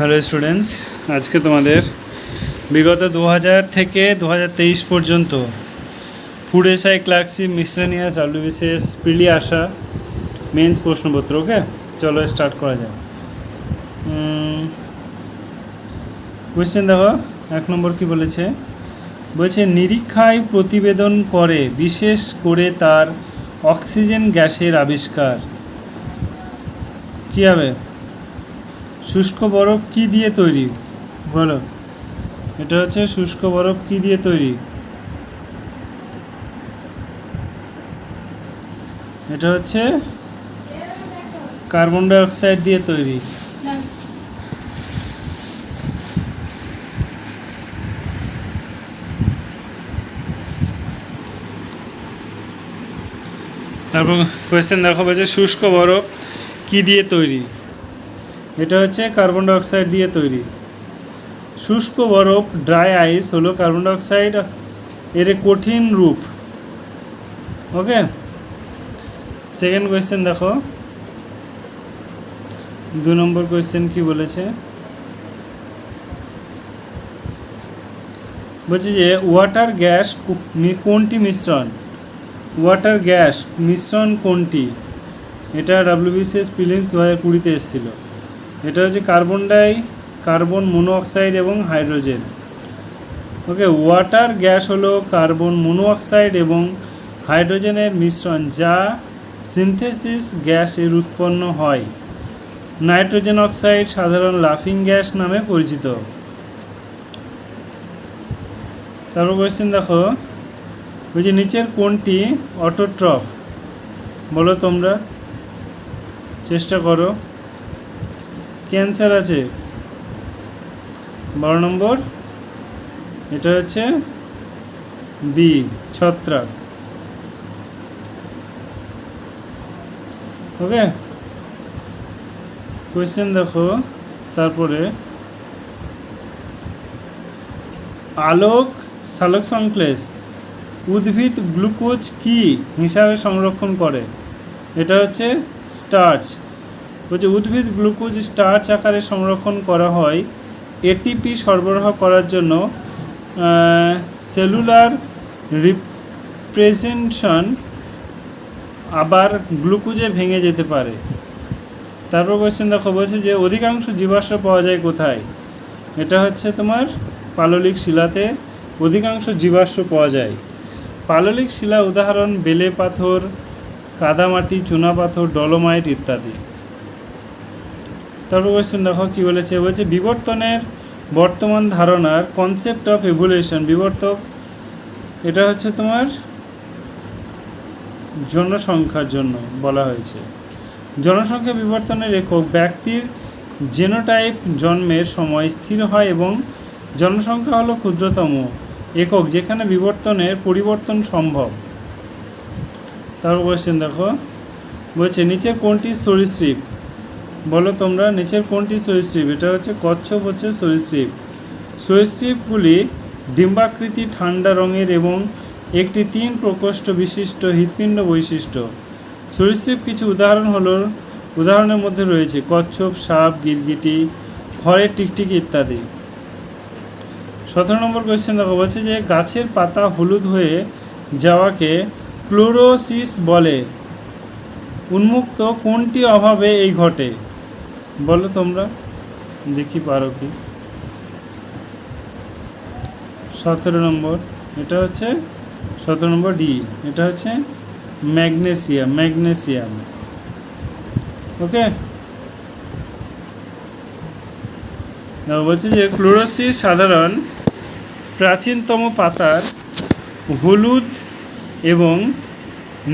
Hello students আজকে তোমাদের বিগত দু হাজার থেকে দু হাজার তেইশ পর্যন্ত food SI clerkship miscellaneous WBCS পিলি আসা মেন্স প্রশ্নপত্র ওকে চলো স্টার্ট করা যাক। কোয়েশ্চেন দেখো, এক নম্বর কি বলেছে? বলছে, নিরীক্ষায় প্রতিবেদন করে, বিশেষ করে তার অক্সিজেন গ্যাসের আবিষ্কার। কী হবে? শুষ্ক বরফ কি দিয়ে তৈরি? বলো। এটা হচ্ছে শুষ্ক বরফ কি দিয়ে তৈরি? এটা হচ্ছে কার্বন ডাইঅক্সাইড দিয়ে তৈরি। তারপর কোয়েশ্চেন দেখো বলছে শুষ্ক বরফ কি দিয়ে তৈরি? এটা হচ্ছে কার্বন ডাইঅক্সাইড দিয়ে তৈরি। শুষ্ক বরফ ড্রাই আইস হলো কার্বন ডাইঅক্সাইড এর কঠিন রূপ। ওকে? সেকেন্ড কোয়েশ্চেন দেখো। দু নম্বর কোয়েশ্চেন কি বলেছে? বলছি যে ওয়াটার গ্যাস কোনটি মিশ্রণ? ওয়াটার গ্যাস মিশ্রণ কোনটি? এটা ডাব্লিউবিসিএস প্রিলিমস দু হাজার কুড়িতে এসেছিল। এটা হচ্ছে কার্বন ডাই, কার্বন মনোঅক্সাইড এবং হাইড্রোজেন। ওকে, ওয়াটার গ্যাস হলো কার্বন মনোঅক্সাইড এবং হাইড্রোজেনের মিশ্রণ, যা সিনথেসিস গ্যাসের উৎপন্ন হয়। নাইট্রোজেন অক্সাইড সাধারণ লাফিং গ্যাস নামে পরিচিত। তারপর কোয়েশ্চেন দেখো, ওই যে নিচের কোনটি অটোট্রফ, বলো তোমরা, চেষ্টা করো। ক্যান্সার আছে। বারো নম্বর। এটা হচ্ছে বি ছত্রাক। ওকে কোয়েশ্চেন দেখো। তারপরে আলোক সালোক সংশ্লেষ উদ্ভিদ গ্লুকোজ কি হিসাবে সংরক্ষণ করে? এটা হচ্ছে স্টার্চ। বলছে উদ্ভিদ গ্লুকোজ স্টার্চ আকারে সংরক্ষণ করা হয়। এটিপি সরবরাহ করার জন্য সেলুলার রিপ্রেজেন্টেশন আবার গ্লুকোজে ভেঙে যেতে পারে। তারপর কোয়েশ্চেন দেখো, বলছে যে অধিকাংশ জীবাশ্ম পাওয়া যায় কোথায়? এটা হচ্ছে তোমার পাললিক শিলাতে অধিকাংশ জীবাশ্ম পাওয়া যায়। পাললিক শিলা উদাহরণ, বেলে পাথর, কাদামাটি চুনাপাথর ডলোমাইট ইত্যাদি। তারপর কোয়েশ্চেন দেখো কী বলেছে? বলছে, বিবর্তনের বর্তমান ধারণার কনসেপ্ট অফ এভুলেশন বিবর্তক, এটা হচ্ছে তোমার জনসংখ্যার জন্য বলা হয়েছে। জনসংখ্যা বিবর্তনের একক ব্যক্তির জেনোটাইপ জন্মের সময় স্থির হয় এবং জনসংখ্যা হলো ক্ষুদ্রতম একক যেখানে বিবর্তনের পরিবর্তন সম্ভব। তারপর কোয়েশ্চেন দেখো। বলছে, নিচের কোনটি সরীসৃপ? বলো তোমরা, নিচের কোনটি সরীসৃপ? এটা হচ্ছে কচ্ছপ, হচ্ছে সরীসৃপ। সরীসৃপগুলি ডিম্বাকৃতি ঠান্ডা রঙের এবং একটি তিন প্রকোষ্ঠ বিশিষ্ট হৃৎপিণ্ড বৈশিষ্ট্য। সরীসৃপ কিছু উদাহরণ হলো, উদাহরণের মধ্যে রয়েছে কচ্ছপ, সাপ, গিরগিটি, খড়ের টিকটিকি ইত্যাদি। সতেরো নম্বর কোয়েশ্চেন দেখো, বলছে যে গাছের পাতা হলুদ হয়ে যাওয়াকে ক্লোরোসিস বলে। উন্মুক্ত কোনটি অভাবে এই ঘটে? বলো তোমরা, দেখি পারো কি। সতেরো নম্বর, এটা হচ্ছে সতেরো নম্বর ডি এটা হচ্ছে ম্যাগনেসিয়াম ম্যাগনেসিয়াম। ওকে? বলছে যে ক্লোরোসিস সাধারণ প্রাচীনতম পাতার হলুদ এবং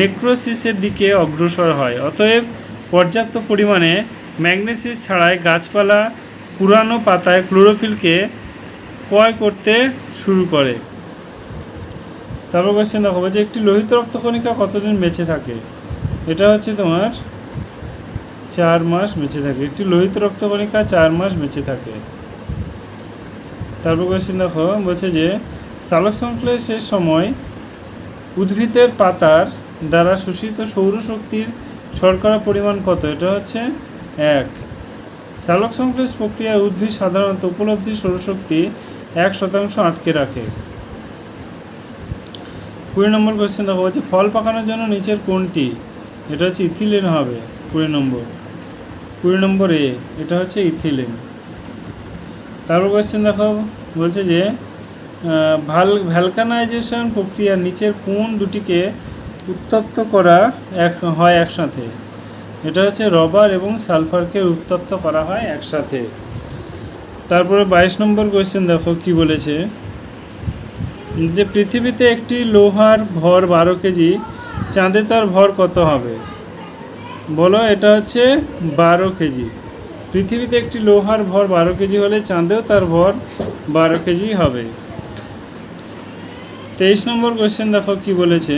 নেক্রোসিসের দিকে অগ্রসর হয়, অতএব পর্যাপ্ত পরিমাণে ম্যাগনেসিস ছাড়াই গাছপালা পুরানো পাতায় ক্লোরোফিলকে ক্রয় করতে শুরু করে। তারপর কোশ্চেন দেখো বলছে একটি লোহিত রক্তকণিকা কতদিন বেঁচে থাকে? এটা হচ্ছে তোমার চার মাস বেঁচে থাকে। একটি লোহিত রক্তকণিকা চার মাস বেঁচে থাকে। তারপর কোশ্চেন দেখো, বলছে যে সালোক সংশ্লেষের সময় উদ্ভিদের পাতার দ্বারা শোষিত সৌরশক্তির শর্করা পরিমাণ কত? এটা হচ্ছে এক। সালোক সংশ্লেষ প্রক্রিয়ায় উদ্ভিদ সাধারণত উপলব্ধি সৌরশক্তি এক শতাংশ আটকে রাখে। কুড়ি নম্বর কোয়েশ্চেন দেখো, বলছে, ফল পাকানোর জন্য নিচের কোনটি? এটা হচ্ছে ইথিলিন হবে, কুড়ি নম্বর। কুড়ি নম্বর এ, এটা হচ্ছে ইথিলিন। তারপর কোয়েশ্চেন দেখো, বলছে যে ভালো ভ্যালকানাইজেশন প্রক্রিয়া নিচের কোন দুটিকে উত্তপ্ত করা এক হয় একসাথে? এটা হচ্ছে রবার এবং সালফারকে উত্তপ্ত করা হয় একসাথে। তারপরে বাইশ নম্বর কোয়েশ্চেন দেখো কি বলেছে? যে পৃথিবীতে একটি লোহার ভর বারো কেজি, চাঁদে তার ভর কত হবে? বলো, এটা হচ্ছে বারো কেজি। পৃথিবীতে একটি লোহার ভর বারো কেজি হলে চাঁদেও তার ভর বারো কেজি হবে। তেইশ নম্বর কোয়েশ্চেন দেখো কি বলেছে?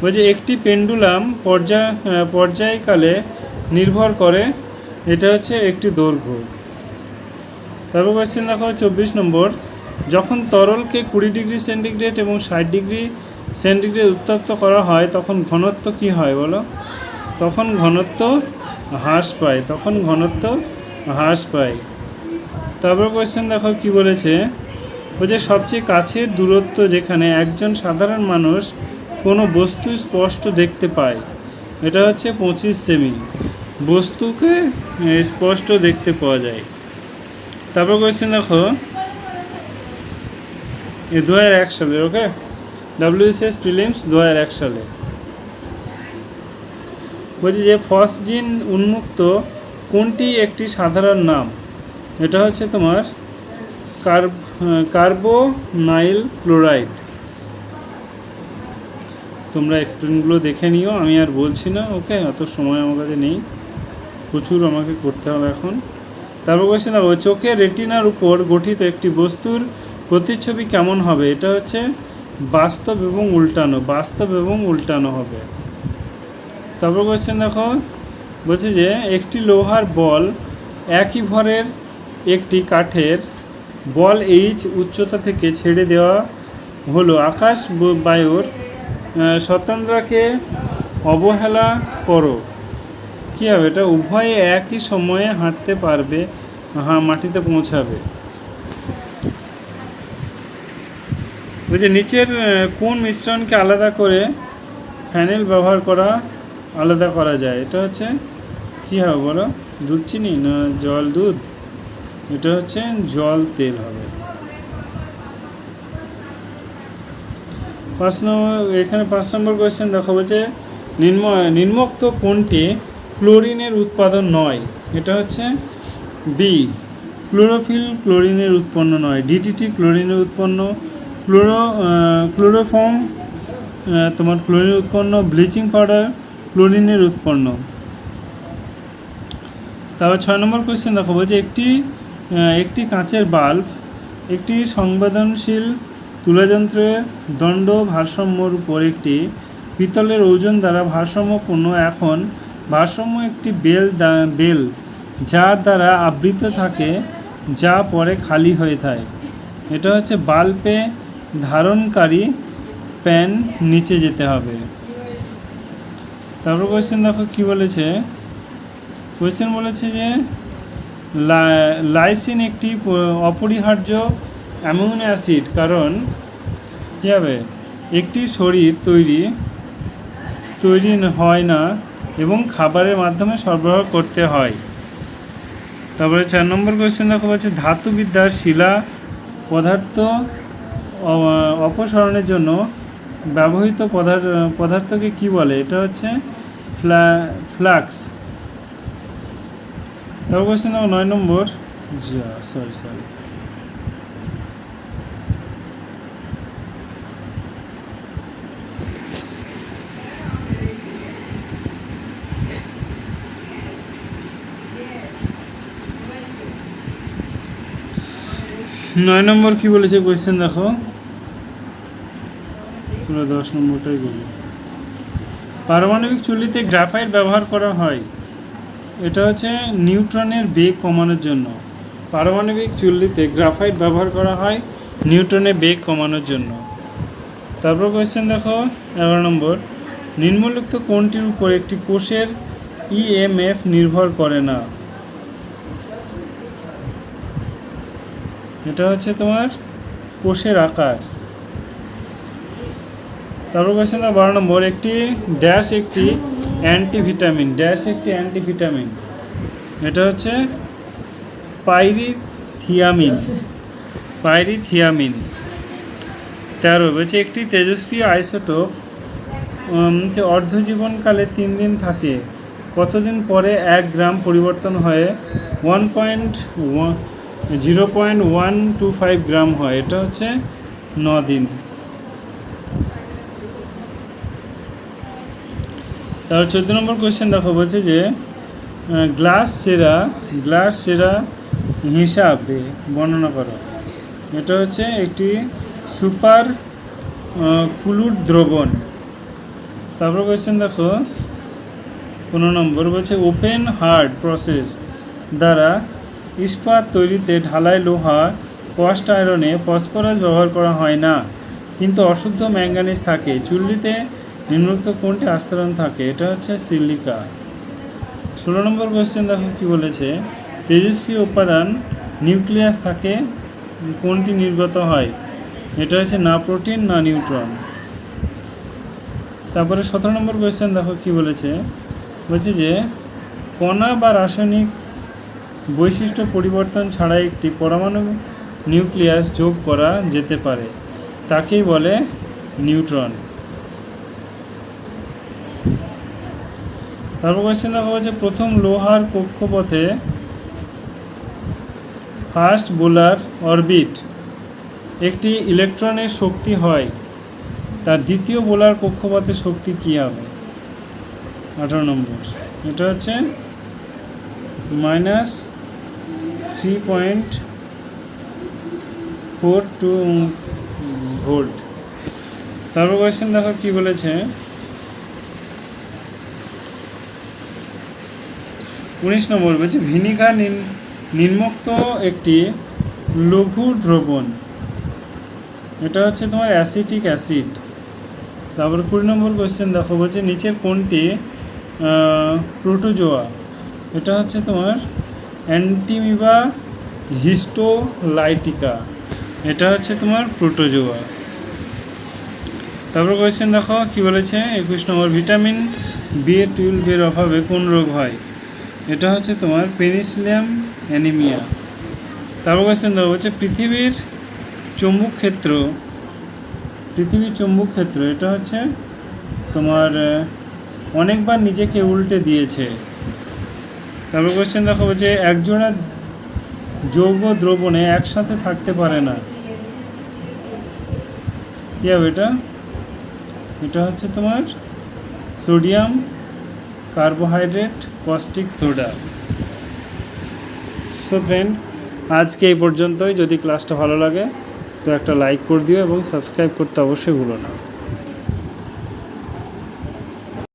বলছে একটি পেন্ডুলাম পর্যায় পর্যায়কালে নির্ভর করে, এটা হচ্ছে একটি দৈর্ঘ্য। তারপর কোয়েশ্চেন দেখো চব্বিশ নম্বর। যখন তরলকে কুড়ি ডিগ্রি সেন্টিগ্রেড এবং ষাট ডিগ্রি সেন্টিগ্রেড উত্তপ্ত করা হয়, তখন ঘনত্ব কি হয় বলো? তখন ঘনত্ব হ্রাস পায়, তখন ঘনত্ব হ্রাস পায়। তারপর কোয়েশ্চেন দেখো কি বলেছে? বলছে সবচেয়ে কাছের দূরত্ব যেখানে একজন সাধারণ মানুষ কোনো বস্তু স্পষ্ট দেখতে পায়। এটা হচ্ছে পঁচিশ সেমি। বস্তুকে স্পষ্ট দেখতে পাওয়া যায়। তারপর কোয়েশ্চেন দেখো। এ দু হাজার এক সালের ওকে ডাব্লিউএসএস প্রিলিমস দু হাজার এক সালে। বলছি যে ফসজিন উন্মুক্ত কোনটি একটি সাধারণ নাম? এটা হচ্ছে তোমার কার্ব কার্বোনাইল ক্লোরাইড তোমরা এক্সপ্লেনগুলো দেখে নিও, আমি আর বলছি না ওকে অত সময় আমার কাছে নেই। প্রচুর আমাকে করতে হবে এখন। তারপর বলছি না চোখের রেটিনার উপর গঠিত একটি বস্তুর প্রতিচ্ছবি কেমন হবে? এটা হচ্ছে বাস্তব এবং উল্টানো, বাস্তব এবং উল্টানো হবে। তারপর কোয়েশ্চেন দেখো, বলছে যে, একটি লোহার বল একই ভরের একটি কাঠের বল এইচ উচ্চতা থেকে ছেড়ে দেওয়া হলো। আকাশ বায়ুর স্বতন্ত্রাকে অবহেলা করো। কী হবে এটা উভয়ে একই সময়ে হাঁটতে পারবে হ্যাঁ মাটিতে পৌঁছাবে। বলছে নিচের কোন মিশ্রণকে আলাদা করে ফ্যানেল ব্যবহার করা আলাদা করা যায়? এটা হচ্ছে, কী হবে বলো? দুধ চিনি না জল দুধ? এটা হচ্ছে জল তেল হবে। পাঁচ নম্বর, এখানে পাঁচ নম্বর কোয়েশ্চেন দেখো বলছে নিম্ন, নিম্নোক্ত কোনটি ক্লোরিনের উৎপাদন নয়? এটা হচ্ছে বি ক্লোরোফিল ক্লোরিনের উৎপন্ন নয়। ডিটিটি ক্লোরিনের উৎপন্ন, ক্লোরো ক্লোরোফর্ম তোমার ক্লোরিন উৎপন্ন, ব্লিচিং পাউডার ক্লোরিনের উৎপন্ন। তারপর ছয় নম্বর কোয়েশ্চেন দেখাবো যে একটি একটি কাঁচের বাল্ব একটি সংবেদনশীল তুলাযন্ত্রের দণ্ড ভারসাম্যর উপর একটি পিতলের ওজন দ্বারা ভারসাম্যপূর্ণ এখন ভারসাম্য একটি বেল বেল যার দ্বারা আবৃত থাকে, যা পরে খালি হয়ে থাকে। এটা হচ্ছে বাল্বে ধারণকারী প্যান নিচে যেতে হবে। তারপর কোয়েশ্চেন দেখো কি বলেছে? কোয়েশ্চেন বলেছে যে লাইসিন একটি অপরিহার্য অ্যামিনো অ্যাসিড, কারণ কী হবে? একটি শরীর তৈরি তৈরি হয় না এবং খাবারের মাধ্যমে সরবরাহ করতে হয়। তারপরে চার নম্বর কোয়েশ্চেন দেখো, বলছে ধাতুবিদ্যার শিলা পদার্থ অপসারণের জন্য ব্যবহৃত পদার্থ, পদার্থকে কি বলে? এটা হচ্ছে ফ্লা, ফ্লাক্স। তারপর কোয়েশ্চেন দেখো, নয় নম্বর। যা সরি সরি নয় নম্বর কি বলেছে কোয়েশ্চেন দেখো। দশ নম্বরটাই বলি। পারমাণবিক চুল্লিতে গ্রাফাইট ব্যবহার করা হয়। এটা হচ্ছে নিউট্রনের বেগ কমানোর জন্য। পারমাণবিক চুল্লিতে গ্রাফাইট ব্যবহার করা হয় নিউটনের বেগ কমানোর জন্য। তারপর কোয়েশ্চেন দেখো, এগারো নম্বর। নিম্নলিখিত কোনটির উপর একটি কোষের ইএমএফ নির্ভর করে না। এটা হচ্ছে তোমার কোষের আকার। তারপর কোয়েশ্চেন নাম্বার বারো নম্বর, একটি ড্যাশ একটি অ্যান্টিভিটামিন ড্যাশ একটি অ্যান্টিভিটামিন এটা হচ্ছে পাইরিথিয়ামিন পাইরিথিয়ামিন তেরো, বলছে একটি তেজস্ক্রিয় আইসোটোপ হচ্ছে অর্ধজীবনকালে তিন দিন থাকে, কতদিন পরে এক গ্রাম পরিবর্তন হয়ে? One point zero point one two five gram হয়। এটা হচ্ছে ন দিন তারপর চোদ্দ নম্বর কোয়েশ্চেন দেখো, বলছে যে গ্লাস সেরা গ্লাস সেরা হিসাবে বর্ণনা করো। এটা হচ্ছে একটি সুপার কুলুর দ্রবণ। তারপর কোয়েশ্চেন দেখো, পনেরো নম্বর বলছে ওপেন হার্ড প্রসেস দ্বারা ইস্পাত তৈরিতে ঢালাই লোহা কস্ট আয়রনে ফসফরাস ব্যবহার করা হয় না। কিন্তু অশুদ্ধ ম্যাঙ্গানিজ থাকে। চুল্লিতে নিম্নোক্ত কোনটি আস্তরণ থাকে? এটা হচ্ছে সিলিকা। ষোলো নম্বর কোয়েশ্চেন দেখো কী বলেছে? তেজস্ক্রিয় উপাদান নিউক্লিয়াস থাকে, কোনটি নির্গত হয়? এটা হচ্ছে না প্রোটিন, না নিউট্রন। তারপরে সতেরো নম্বর কোয়েশ্চেন দেখো কী বলেছে? বলছে যে কণা বা রাসায়নিক বৈশিষ্ট্য পরিবর্তন ছাড়া একটি পরমাণু নিউক্লিয়াস যোগ করা যেতে পারে। তাকেই বলে নিউট্রন। তারপর কোয়েশ্চেন দেখা হচ্ছে প্রথম লোহার কক্ষপথে ফার্স্ট বোলার অরবিট একটি ইলেকট্রনের শক্তি হয়। তার দ্বিতীয় বোলার কক্ষপথের শক্তি কী হবে? আঠারো নম্বর। এটা হচ্ছে minus three point four two volt তারপর কোয়েশ্চেন দেখো কী বলেছে? উনিশ নম্বর বলছে ভিনিগার নির্মুক্ত একটি লঘু দ্রবণ। এটা হচ্ছে তোমার অ্যাসিটিক অ্যাসিড তারপর কুড়ি নম্বর কোয়েশ্চেন দেখো, বলছে, নিচের কোনটি প্রোটোজোয়া এটা হচ্ছে তোমার অ্যান্টিমিবা হিস্টোলাইটিকা। এটা হচ্ছে তোমার প্রোটোজোয়া। তারপর কোয়েশ্চেন দেখো, কি বলেছে? একুশ নম্বর, ভিটামিন বি টুয়েলভের অভাবে কোন রোগ হয়? এটা হচ্ছে তোমার পেনিসিলিয়াম অ্যানিমিয়া। তারপর কোয়েশ্চেন দেখো হচ্ছে পৃথিবীর চুম্বক ক্ষেত্র, পৃথিবীর চুম্বক ক্ষেত্র, এটা হচ্ছে তোমার অনেকবার নিজেকে উল্টে দিয়েছে। তারপর কোয়েশ্চেন দেখো যে একজোড়া যৌগ দ্রবণে একসাথে থাকতে পারে না। কী হবে এটা? এটা হচ্ছে তোমার sodium carbohydrate caustic soda so friend আজকে এই পর্যন্তই। যদি ক্লাসটা ভালো লাগে, তো একটা লাইক করে দিও এবং সাবস্ক্রাইব করতে অবশ্যই ভুলো না।